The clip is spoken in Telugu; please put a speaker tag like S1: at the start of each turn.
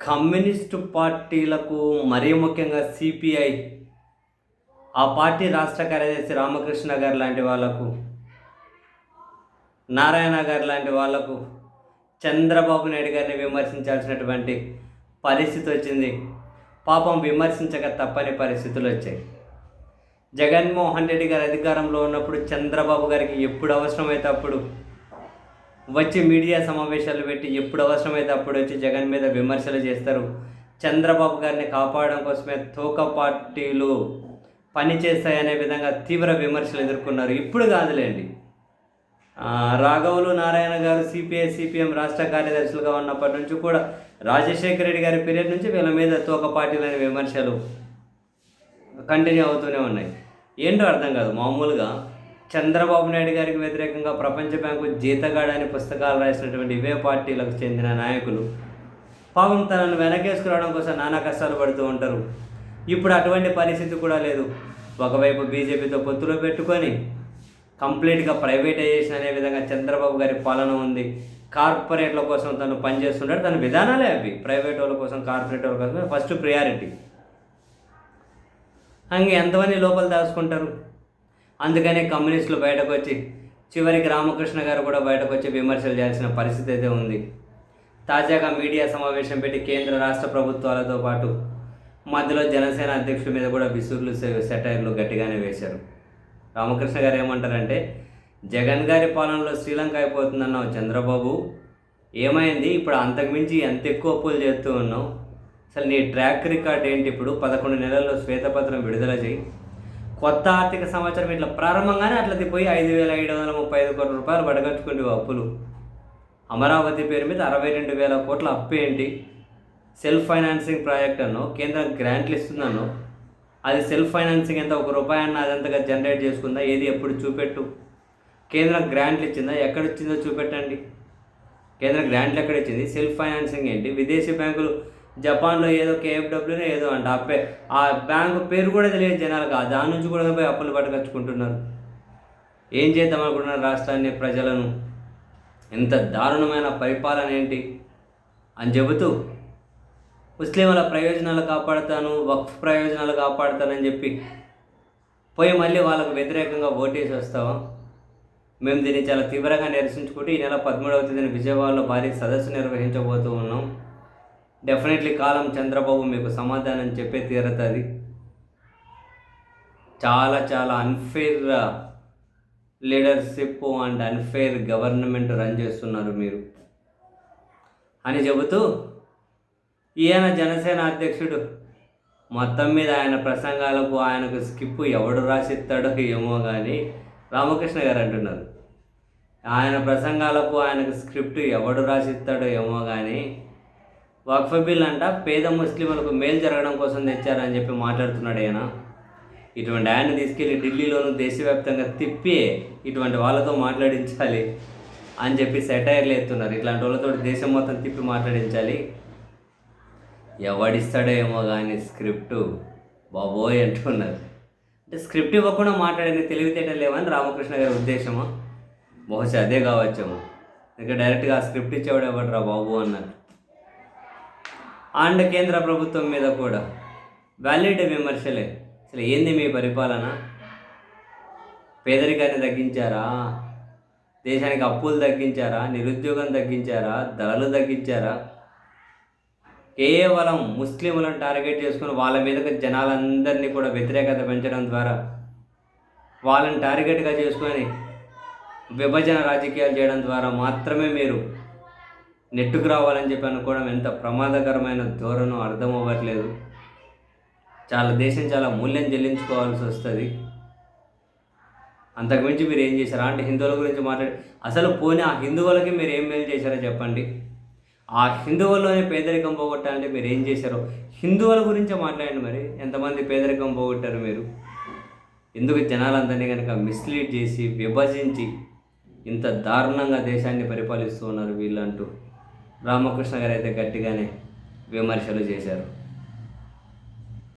S1: కమ్యూనిస్టు పార్టీలకు మరీ ముఖ్యంగా సిపిఐ ఆ పార్టీ రాష్ట్ర కార్యదర్శి రామకృష్ణ గారు లాంటి వాళ్ళకు నారాయణ గారు లాంటి వాళ్ళకు చంద్రబాబు నాయుడు గారిని విమర్శించాల్సినటువంటి పరిస్థితి వచ్చింది. పాపం విమర్శించక తప్పని పరిస్థితులు వచ్చాయి. జగన్మోహన్ రెడ్డి గారు అధికారంలో ఉన్నప్పుడు చంద్రబాబు గారికి ఎప్పుడు అవసరమైతే అప్పుడు వచ్చి మీడియా సమావేశాలు పెట్టి ఎప్పుడు అవసరమైతే అప్పుడు వచ్చి జగన్ మీద విమర్శలు చేస్తారు. చంద్రబాబు గారిని కాపాడడం కోసమే తోక పార్టీలు పనిచేస్తాయనే విధంగా తీవ్ర విమర్శలు ఎదుర్కొన్నారు. ఇప్పుడు కాదులేండి. రాఘవులు నారాయణ గారు సిపిఐ సిపిఎం రాష్ట్ర కార్యదర్శులుగా ఉన్నప్పటి నుంచి కూడా రాజశేఖర రెడ్డి గారి పీరియడ్ నుంచి వీళ్ళ మీద తోక పార్టీలనే విమర్శలు కంటిన్యూ అవుతూనే ఉన్నాయి. ఏంటో అర్థం కాదు. మామూలుగా చంద్రబాబు నాయుడు గారికి వ్యతిరేకంగా ప్రపంచ బ్యాంకు జీతగాడని పుస్తకాలు రాసినటువంటి ఇవే పార్టీలకు చెందిన నాయకులు. పాపం తనను వెనకేసుకురావడం కోసం నానా కష్టాలు పడుతూ ఉంటారు. ఇప్పుడు అటువంటి పరిస్థితి కూడా లేదు. ఒకవైపు బీజేపీతో పొత్తులో పెట్టుకొని కంప్లీట్గా ప్రైవేటైజేషన్ అనే విధంగా చంద్రబాబు గారి పాలన ఉంది. కార్పొరేట్ల కోసం తను పనిచేస్తుంటాడు. తన విధానాలే అవి. ప్రైవేట్ వాళ్ళ కోసం కార్పొరేట్ వాళ్ళ కోసం ఫస్ట్ ప్రియారిటీ. అంగే ఎంతమంది లోపల దాచుకుంటారు? అందుకనే కమ్యూనిస్టులు బయటకు వచ్చి చివరికి రామకృష్ణ గారు కూడా బయటకు వచ్చి విమర్శలు చేయాల్సిన పరిస్థితి అయితే ఉంది. తాజాగా మీడియా సమావేశం పెట్టి కేంద్ర రాష్ట్ర ప్రభుత్వాలతో పాటు మధ్యలో జనసేన అధ్యక్షుడి మీద కూడా విసురులు సెటైర్లు గట్టిగానే వేశారు. రామకృష్ణ గారు ఏమంటారంటే జగన్ గారి పాలనలో శ్రీలంక అయిపోతుందన్నావు చంద్రబాబు. ఏమైంది? ఇప్పుడు అంతకుమించి ఎంత ఎక్కువ అప్పులు చేస్తూ ఉన్నావు? అసలు నీ ట్రాక్ రికార్డ్ ఏంటి ఇప్పుడు? పదకొండు నెలల్లో శ్వేతపత్రం విడుదల చేయి. కొత్త ఆర్థిక సంవత్సరం ఇట్లా ప్రారంభంగానే అట్లది పోయి ఐదు వేల ఐదు వందల ముప్పై ఐదు కోట్ల రూపాయలు పడగట్టుకుంటే అప్పులు. అమరావతి పేరు మీద అరవై రెండు వేల కోట్ల అప్పు ఏంటి? సెల్ఫ్ ఫైనాన్సింగ్ ప్రాజెక్ట్ అన్నో కేంద్రం గ్రాంట్లు ఇస్తుందన్నో అది సెల్ఫ్ ఫైనాన్సింగ్ ఎంత ఒక రూపాయి అన్న అదంతగా జనరేట్ చేసుకుందా? ఏది ఎప్పుడు చూపెట్టు? కేంద్రం గ్రాంట్లు ఇచ్చిందా? ఎక్కడ ఇచ్చిందో చూపెట్టండి. కేంద్ర గ్రాంట్లు ఎక్కడ ఇచ్చింది? సెల్ఫ్ ఫైనాన్సింగ్ ఏంటి? విదేశీ బ్యాంకులు జపాన్లో ఏదో కేఎఫ్డబ్ల్యూనే ఏదో అంట ఆ పే ఆ బ్యాంకు పేరు కూడా తెలియదు జనాలకు దాని నుంచి కూడా పోయి అప్పులు పట్టుకొచ్చుకుంటున్నారు. ఏం చేద్దాం అనుకుంటున్నారు రాష్ట్రాన్ని ప్రజలను? ఎంత దారుణమైన పరిపాలన ఏంటి? అని చెబుతూ ముస్లింల ప్రయోజనాలు కాపాడుతాను వక్ఫ్ ప్రయోజనాలు కాపాడుతానని చెప్పి పోయి మళ్ళీ వాళ్ళకు వ్యతిరేకంగా ఓటేసి వస్తావా? మేము దీన్ని చాలా తీవ్రంగా నిరసించుకుంటూ ఈ నెల పదమూడవ తేదీన విజయవాడలో భారీ సదస్సు నిర్వహించబోతూ ఉన్నాం. డెఫినెట్లీ కాలం చంద్రబాబు మీకు సమాధానం చెప్పే తీరుతుంది. చాలా చాలా unfair leadership and unfair government run చేస్తున్నారు మీరు. అని చెబుతూ ఈయన జనసేన అధ్యక్షుడు మొత్తం మీద ఆయన ప్రసంగాలకు ఆయనకు స్కిప్ ఎవడు రాసిస్తాడో ఏమో కానీ రామకృష్ణ గారు అంటున్నారు. ఆయన ప్రసంగాలకు ఆయనకు స్క్రిప్ట్ ఎవడు రాసిస్తాడో ఏమో కానీ వక్ఫ్ బిల్ అంట పేద ముస్లింలకు మేలు జరగడం కోసం తెచ్చారని చెప్పి మాట్లాడుతున్నాడు ఆయన ఇటువంటి ఆయన తీసుకెళ్ళి ఢిల్లీలోనూ దేశవ్యాప్తంగా తిప్పి ఇటువంటి వాళ్ళతో మాట్లాడించాలి అని చెప్పి సెటైర్లు ఎత్తున్నారు. ఇట్లాంటి వాళ్ళతో దేశం మొత్తం తిప్పి మాట్లాడించాలి. ఎవడిస్తాడో ఏమో కానీ స్క్రిప్ట్ బాబోయ్ అంటున్నారు. అంటే స్క్రిప్ట్ ఇవ్వకుండా మాట్లాడిన తెలివితేటలు లేవని రామకృష్ణ గారి ఉద్దేశమా. బహుశా అదే కావచ్చేమో. ఇంకా డైరెక్ట్గా ఆ స్క్రిప్ట్ ఇచ్చేవాడు ఎవడరా బాబు అన్నారు. అండ్ కేంద్ర ప్రభుత్వం మీద కూడా వ్యాలిడ్ విమర్శలే. అసలు ఏంది మీ పరిపాలన? పేదరికాన్ని తగ్గించారా? దేశానికి అప్పులు తగ్గించారా? నిరుద్యోగం తగ్గించారా? ధరలు తగ్గించారా? కేవలం ముస్లింలను టార్గెట్ చేసుకుని వాళ్ళ మీదకి జనాలందరినీ కూడా వ్యతిరేకత పెంచడం ద్వారా వాళ్ళని టార్గెట్గా చేసుకొని విభజన రాజకీయాలు చేయడం ద్వారా మాత్రమే మీరు నెట్టుకు రావాలని చెప్పి అనుకోవడం ఎంత ప్రమాదకరమైన ధోరణో అర్థం అవ్వట్లేదు. చాలా దేశం చాలా మూల్యం చెల్లించుకోవాల్సి వస్తుంది. అంతకుమించి మీరు ఏం చేశారా? అంటే హిందువుల గురించి మాట్లాడి అసలు పోనీ ఆ హిందువులకి మీరు ఏం మేలు చేశారో చెప్పండి. ఆ హిందువుల్లోనే పేదరికం పోగొట్టాలంటే మీరు ఏం చేశారో? హిందువుల గురించే మాట్లాడండి మరి. ఎంతమంది పేదరికం పోగొట్టారు మీరు? ఎందుకు జనాలందరినీ కనుక మిస్లీడ్ చేసి విభజించి ఇంత దారుణంగా దేశాన్ని పరిపాలిస్తూ ఉన్నారు వీళ్ళంటూ? రామకృష్ణ గారు అయితే గట్టిగానే విమర్శలు చేశారు.